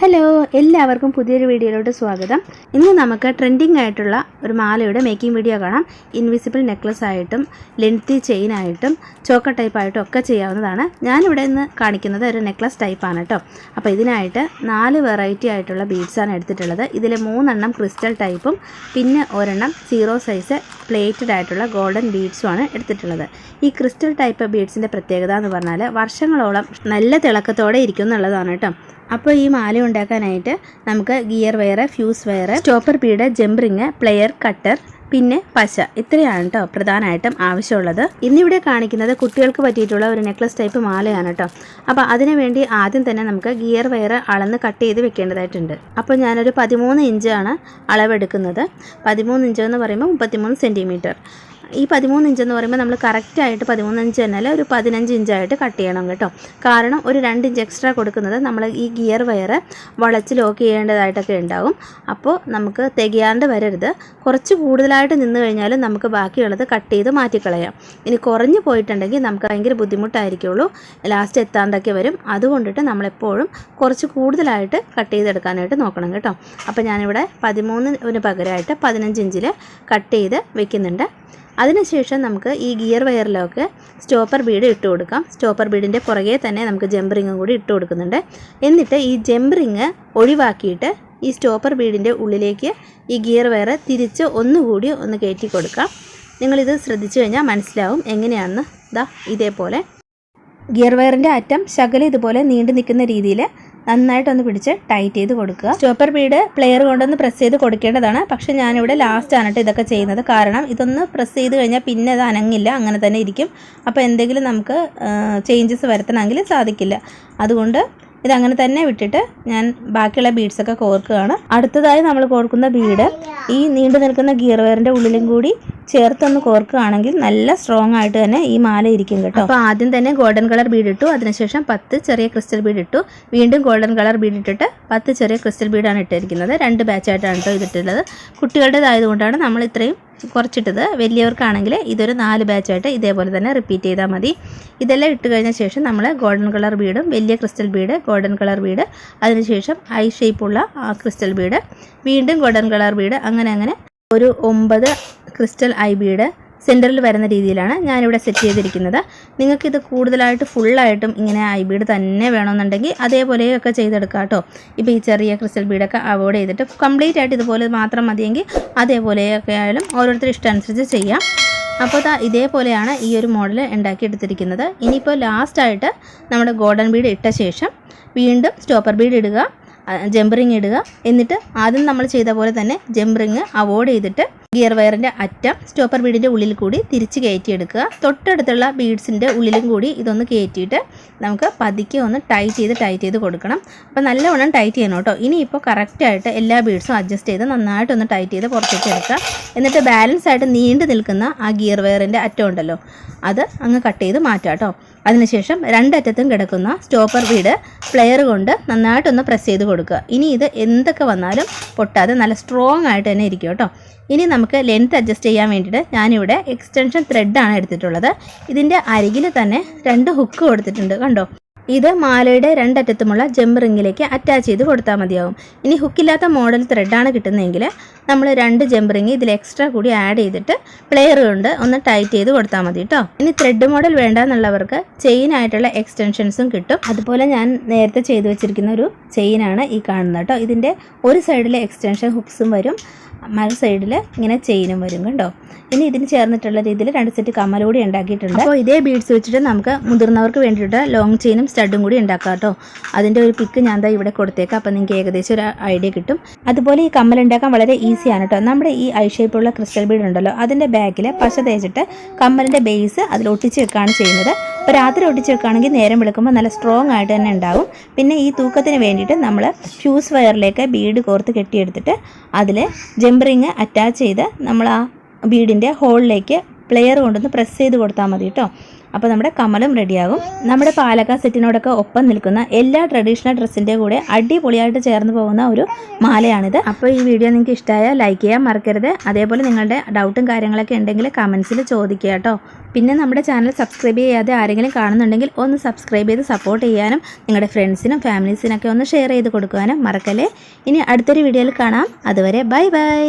Hello എല്ലാവർക്കും പുതിയൊരു വീഡിയോയിലോട്ട് സ്വാഗതം. ഇന്ന് നമുക്ക് ട്രെൻഡിങ് ആയിട്ടുള്ള ഒരു മാലയുടെ മേക്കിംഗ് വീഡിയോ കാണാം. ഇൻവിസിബിൾ നെക്ലസ് ആയിട്ടും ലെങ്തി ചെയിൻ ആയിട്ടും ചോക്ക ടൈപ്പ് ആയിട്ടും ഒക്കെ ചെയ്യാവുന്നതാണ്. ഞാനിവിടെ ഇന്ന് കാണിക്കുന്നത് ഒരു നെക്ലസ് ടൈപ്പാണ് കേട്ടോ അപ്പോൾ ഇതിനായിട്ട് നാല് വെറൈറ്റി ആയിട്ടുള്ള ബീഡ്സാണ് എടുത്തിട്ടുള്ളത്. ഇതിൽ മൂന്നെണ്ണം ക്രിസ്റ്റൽ ടൈപ്പും പിന്നെ ഒരെണ്ണം സീറോ സൈസ് പ്ലേറ്റഡ് ആയിട്ടുള്ള ഗോൾഡൻ ബീഡ്സുമാണ് എടുത്തിട്ടുള്ളത്. ഈ ക്രിസ്റ്റൽ ടൈപ്പ് ബീഡ്സിന്റെ പ്രത്യേകത എന്ന് പറഞ്ഞാൽ വർഷങ്ങളോളം നല്ല തിളക്കത്തോടെ ഇരിക്കും എന്നുള്ളതാണ് കേട്ടോ അപ്പോൾ ഈ മാല ഉണ്ടാക്കാനായിട്ട് നമുക്ക് gear wire fuse wire stopper bead jump ring plier cutter പിന്നെ പശ. ഇത്രയാണ് കേട്ടോ പ്രധാനമായിട്ടും ആവശ്യമുള്ളത്. ഇന്നിവിടെ കാണിക്കുന്നത് കുട്ടികൾക്ക് പറ്റിയിട്ടുള്ള ഒരു നെക്ലസ് ടൈപ്പ് മാലയാണ് കേട്ടോ അപ്പോൾ അതിനു വേണ്ടി ആദ്യം തന്നെ നമുക്ക് ഗിയർ വയർ അളന്ന് കട്ട് ചെയ്ത് വെക്കേണ്ടതായിട്ടുണ്ട്. അപ്പോൾ ഞാനൊരു പതിമൂന്ന് ഇഞ്ചാണ് അളവെടുക്കുന്നത്. പതിമൂന്ന് ഇഞ്ച് എന്ന് പറയുമ്പോൾ മുപ്പത്തിമൂന്ന് സെന്റിമീറ്റർ ഈ പതിമൂന്ന് ഇഞ്ച് എന്ന് പറയുമ്പോൾ നമ്മൾ കറക്റ്റായിട്ട് പതിമൂന്ന് ഇഞ്ച് തന്നെ ഒരു പതിനഞ്ച് ഇഞ്ചായിട്ട് കട്ട് ചെയ്യണം കേട്ടോ. കാരണം ഒരു രണ്ട് ഇഞ്ച് എക്സ്ട്രാ കൊടുക്കുന്നത് നമ്മൾ ഈ ഗിയർ വയർ വളച്ച് ലോക്ക് ചെയ്യേണ്ടതായിട്ടൊക്കെ ഉണ്ടാവും. അപ്പോൾ നമുക്ക് തികയാണ്ട് വരരുത്. കുറച്ച് കൂടുതലായിട്ട് നിന്ന് കഴിഞ്ഞാൽ നമുക്ക് ബാക്കിയുള്ളത് കട്ട് ചെയ്ത് മാറ്റിക്കളയാം. ഇനി കുറഞ്ഞു പോയിട്ടുണ്ടെങ്കിൽ നമുക്ക് ഭയങ്കര ബുദ്ധിമുട്ടായിരിക്കുള്ളൂ. ലാസ്റ്റ് എത്താണ്ടൊക്കെ വരും. അതുകൊണ്ടിട്ട് നമ്മളെപ്പോഴും കുറച്ച് കൂടുതലായിട്ട് കട്ട് ചെയ്തെടുക്കാനായിട്ട് നോക്കണം കേട്ടോ. അപ്പോൾ ഞാനിവിടെ പതിമൂന്നിന് പകരമായിട്ട് പതിനഞ്ച് ഇഞ്ചിൽ കട്ട് ചെയ്ത് വെക്കുന്നുണ്ട്. അതിനുശേഷം നമുക്ക് ഈ ഗിയർ വയറിലൊക്കെ സ്റ്റോപ്പർ ബീഡ് ഇട്ട് കൊടുക്കാം. സ്റ്റോപ്പർ ബീഡിന്റെ പുറകെ തന്നെ നമുക്ക് ജംപറിങ്ങും കൂടി ഇട്ട് കൊടുക്കുന്നുണ്ട്. എന്നിട്ട് ഈ ജംപറിങ് ഒഴിവാക്കിയിട്ട് ഈ സ്റ്റോപ്പർ ബീഡിന്റെ ഉള്ളിലേക്ക് ഈ ഗിയർ വയർ തിരിച്ച് ഒന്നുകൂടി ഒന്ന് കയറ്റി കൊടുക്കാം. നിങ്ങളിത് ശ്രദ്ധിച്ചു കഴിഞ്ഞാൽ മനസ്സിലാവും എങ്ങനെയാണെന്ന്. ദാ ഇതേപോലെ. ഗിയർ വയറിന്റെ അറ്റം ശകലം ഇതുപോലെ നീണ്ടു നിൽക്കുന്ന രീതിയിൽ നന്നായിട്ടൊന്ന് പിടിച്ച് ടൈറ്റ് ചെയ്ത് കൊടുക്കുക. സ്റ്റോപ്പർ ബീഡ് പ്ലെയർ കൊണ്ടൊന്ന് പ്രസ് ചെയ്ത് കൊടുക്കേണ്ടതാണ്. പക്ഷേ ഞാനിവിടെ ആണ് കേട്ടോ ഇതൊക്കെ ചെയ്യുന്നത്. കാരണം ഇതൊന്ന് പ്രസ് ചെയ്ത് കഴിഞ്ഞാൽ പിന്നെ അത് അനങ്ങില്ല. അങ്ങനെ തന്നെ ഇരിക്കും. അപ്പോൾ എന്തെങ്കിലും നമുക്ക് ചേഞ്ചസ് വരുത്തണമെങ്കിൽ സാധിക്കില്ല. അതുകൊണ്ട് ഇതങ്ങനെ തന്നെ വിട്ടിട്ട് ഞാൻ ബാക്കിയുള്ള ബീഡ്സൊക്കെ കോർക്കുകയാണ്. അടുത്തതായി നമ്മൾ കോർക്കുന്ന ബീഡ് ഈ നീണ്ടു നിൽക്കുന്ന ഗിയർ വയറിന്റെ ഉള്ളിലും കൂടി ചേർത്തൊന്ന് കോർക്കുകയാണെങ്കിൽ നല്ല സ്ട്രോങ് ആയിട്ട് തന്നെ ഈ മാല ഇരിക്കും കേട്ടോ. അപ്പോൾ ആദ്യം തന്നെ ഗോൾഡൻ കളർ ബീഡ് ഇട്ടു. അതിനുശേഷം പത്ത് ചെറിയ ക്രിസ്റ്റൽ ബീഡ് ഇട്ടു. വീണ്ടും ഗോൾഡൻ കളർ ബീഡ് ഇട്ടിട്ട് പത്ത് ചെറിയ ക്രിസ്റ്റൽ ബീഡാണ് ഇട്ടിരിക്കുന്നത്. രണ്ട് ബാച്ചായിട്ടാണ് കേട്ടോ ഇതിട്ടുള്ളത്. കുട്ടികളുടേതായതുകൊണ്ടാണ് നമ്മൾ ഇത്രയും കുറച്ചിട്ടത്. വലിയവർക്കാണെങ്കിൽ ഇതൊരു നാല് ബാച്ചായിട്ട് ഇതേപോലെ തന്നെ റിപ്പീറ്റ് ചെയ്താൽ മതി. ഇതെല്ലാം ഇട്ട് കഴിഞ്ഞ ശേഷം നമ്മൾ ഗോൾഡൻ കളർ ബീഡും വലിയ crystal bead golden colour bead അതിനുശേഷം ഐ ഷേപ്പുള്ള ക്രിസ്റ്റൽ ബീഡ് വീണ്ടും ഗോൾഡൻ കളർ ബീഡ് അങ്ങനെ അങ്ങനെ ഒരു ഒമ്പത് ക്രിസ്റ്റൽ ഐ ബീഡ് സെന്ററിൽ വരുന്ന രീതിയിലാണ് ഞാനിവിടെ സെറ്റ് ചെയ്തിരിക്കുന്നത്. നിങ്ങൾക്കിത് കൂടുതലായിട്ട് ഫുള്ളായിട്ടും ഇങ്ങനെ ഐ ബീഡ് തന്നെ വേണമെന്നുണ്ടെങ്കിൽ അതേപോലെയൊക്കെ ചെയ്തെടുക്കാം കേട്ടോ. ഇപ്പോൾ ഈ ചെറിയ ക്രിസ്റ്റൽ ബീഡൊക്കെ അവോയ്ഡ് ചെയ്തിട്ട് കംപ്ലീറ്റ് ആയിട്ട് ഇതുപോലെ മാത്രം മതിയെങ്കിൽ അതേപോലെയൊക്കെ ആയാലും ഓരോരുത്തർ ഇഷ്ടമനുസരിച്ച് ചെയ്യാം. അപ്പോൾ ദാ ഇതേപോലെയാണ് ഈ ഒരു മോഡൽ ഉണ്ടാക്കിയെടുത്തിരിക്കുന്നത് ഇനിയിപ്പോൾ ലാസ്റ്റായിട്ട് നമ്മുടെ ഗോൾഡൻ ബീഡ് ഇട്ട ശേഷം വീണ്ടും സ്റ്റോപ്പർ ബീഡ് ഇടുക. ജംപറിങ് ഇടുക. എന്നിട്ട് ആദ്യം നമ്മൾ ചെയ്ത പോലെ തന്നെ ജംപറിങ് അവോയ്ഡ് ചെയ്തിട്ട് ഗിയർ വയറിന്റെ അറ്റം സ്റ്റോപ്പർ ബീഡിന്റെ ഉള്ളിൽ കൂടി തിരിച്ച് കയറ്റിയെടുക്കുക. തൊട്ടടുത്തുള്ള ബീഡ്സിന്റെ ഉള്ളിലും കൂടി ഇതൊന്ന് കയറ്റിയിട്ട് നമുക്ക് പതുക്കെ ഒന്ന് ടൈറ്റ് ചെയ്ത് ടൈറ്റ് ചെയ്ത് കൊടുക്കണം. അപ്പോൾ നല്ലവണ്ണം ടൈറ്റ് ചെയ്യണം കേട്ടോ. ഇനിയിപ്പോൾ കറക്റ്റായിട്ട് എല്ലാ ബീഡ്സും അഡ്ജസ്റ്റ് ചെയ്ത് നന്നായിട്ടൊന്ന് ടൈറ്റ് ചെയ്ത് പുറത്തേക്ക് എടുക്കുക. എന്നിട്ട് ബാലൻസ് ആയിട്ട് നീണ്ടു നിൽക്കുന്ന ആ ഗിയർ വയറിന്റെ അറ്റം ഉണ്ടല്ലോ. അത് അങ്ങ് കട്ട് ചെയ്ത് മാറ്റാം കേട്ടോ. അതിനുശേഷം രണ്ടറ്റത്തും കിടക്കുന്ന സ്റ്റോപ്പർ വീട് പ്ലെയർ കൊണ്ട് നന്നായിട്ടൊന്ന് പ്രസ് ചെയ്ത് കൊടുക്കുക. ഇനി ഇത് എന്തൊക്കെ വന്നാലും പൊട്ടാതെ നല്ല സ്ട്രോങ് ആയിട്ട് തന്നെ ഇരിക്കും കേട്ടോ. ഇനി നമുക്ക് ലെങ്ത് അഡ്ജസ്റ്റ് ചെയ്യാൻ വേണ്ടിയിട്ട് ഞാനിവിടെ എക്സ്റ്റൻഷൻ ത്രെഡാണ് എടുത്തിട്ടുള്ളത്. ഇതിന്റെ അരികിൽ തന്നെ രണ്ട് ഹുക്ക് കൊടുത്തിട്ടുണ്ട് കണ്ടോ? ഇത് മാലയുടെ രണ്ടറ്റത്തുമുള്ള ജമ്പ് റിങ്ങിലേക്ക് അറ്റാച്ച് ചെയ്ത് കൊടുത്താൽ മതിയാവും. ഇനി ഹുക്കില്ലാത്ത മോഡൽ ത്രെഡാണ് കിട്ടുന്നതെങ്കിൽ നമ്മൾ രണ്ട് ജമ്പ് റിങ് ഇതിൽ എക്സ്ട്രാ കൂടി ആഡ് ചെയ്തിട്ട് പ്ലെയർ കൊണ്ട് ഒന്ന് ടൈറ്റ് ചെയ്ത് കൊടുത്താൽ മതി കേട്ടോ ഇനി ത്രെഡ് മോഡൽ വേണ്ട എന്നുള്ളവർക്ക് ചെയിൻ ആയിട്ടുള്ള എക്സ്റ്റൻഷൻസും കിട്ടും. അതുപോലെ ഞാൻ നേരത്തെ ചെയ്തു വെച്ചിരിക്കുന്ന ഒരു ചെയിനാണ് ഈ കാണുന്നത് കേട്ടോ ഇതിന്റെ ഒരു സൈഡിലെ എക്സ്റ്റൻഷൻ ഹുക്സും വരും. മറു സൈഡിൽ ഇങ്ങനെ ചെയിനും വരും കണ്ടോ? ഇനി ഇതിന് ചേർന്നിട്ടുള്ള രീതിയിൽ രണ്ട് സെറ്റ് കമ്മലൂടി ഉണ്ടാക്കിയിട്ടുണ്ട്. അപ്പോൾ ഇതേ ബീഡ്സ് വെച്ചിട്ട് നമുക്ക് മുതിർന്നവർക്ക് വേണ്ടിയിട്ട് ലോങ് ചെയിനും സ്റ്റഡും കൂടി ഉണ്ടാക്കാം കേട്ടോ. അതിന്റെ ഒരു പിക്ക് ഞാൻ ദാ ഇവിടെ കൊടുത്തേക്കാം. അപ്പോൾ നിങ്ങൾക്ക് ഏകദേശം ഒരു ഐഡിയ കിട്ടും. അതുപോലെ ഈ കമ്മൽ ഉണ്ടാക്കാൻ വളരെ ഈസിയാണ് കേട്ടോ. നമ്മുടെ ഈ ഐ ഷേപ്പുള്ള ക്രിസ്റ്റൽ ബീഡ് ഉണ്ടല്ലോ അതിന്റെ ബാക്കിൽ പശ തേച്ചിട്ട് കമ്മലിന്റെ ബേസ് അതിൽ ഒട്ടിച്ച് വെക്കുകയാണ് ചെയ്യുന്നത്. അപ്പോൾ രാത്രി ഒട്ടിച്ച് വെക്കുകയാണെങ്കിൽ നേരം വെളുക്കുമ്പോൾ നല്ല സ്ട്രോങ് ആയിട്ട് തന്നെ ഉണ്ടാവും. പിന്നെ ഈ തൂക്കത്തിന് വേണ്ടിയിട്ട് നമ്മൾ ഫ്യൂസ് വയറിലേക്ക് ബീഡ് കോർത്ത് കെട്ടിയെടുത്തിട്ട് അതിൽ ജംബറിങ് അറ്റാച്ച് ചെയ്ത് നമ്മൾ ആ ബീഡിന്റെ ഹോളിലേക്ക് പ്ലെയർ കൊണ്ടൊന്ന് പ്രസ് ചെയ്ത് കൊടുത്താൽ മതി കേട്ടോ. അപ്പോൾ നമ്മുടെ കമലും റെഡിയാകും. നമ്മുടെ പാലക്ക സെറ്റിനോടൊക്കെ ഒപ്പം നിൽക്കുന്ന എല്ലാ ട്രഡീഷണൽ ഡ്രസ്സിന്റെ കൂടെ അടിപൊളിയായിട്ട് ചേർന്ന് പോകുന്ന ഒരു മാലയാണിത്. അപ്പോൾ ഈ വീഡിയോ നിങ്ങൾക്ക് ഇഷ്ടമായാൽ ലൈക്ക് ചെയ്യാൻ മറക്കരുത്. അതേപോലെ നിങ്ങളുടെ ഡൗട്ടും കാര്യങ്ങളൊക്കെ ഉണ്ടെങ്കിൽ കമൻസിൽ ചോദിക്കുക കേട്ടോ. പിന്നെ നമ്മുടെ ചാനൽ സബ്സ്ക്രൈബ് ചെയ്യാതെ ആരെങ്കിലും കാണുന്നുണ്ടെങ്കിൽ ഒന്ന് സബ്സ്ക്രൈബ് ചെയ്ത് സപ്പോർട്ട് ചെയ്യാനും നിങ്ങളുടെ ഫ്രണ്ട്സിനും ഫാമിലീസിനൊക്കെ ഒന്ന് ഷെയർ ചെയ്ത് കൊടുക്കുവാനും മറക്കല്ലേ. ഇനി അടുത്തൊരു വീഡിയോയിൽ കാണാം. അതുവരെ ബൈ ബൈ.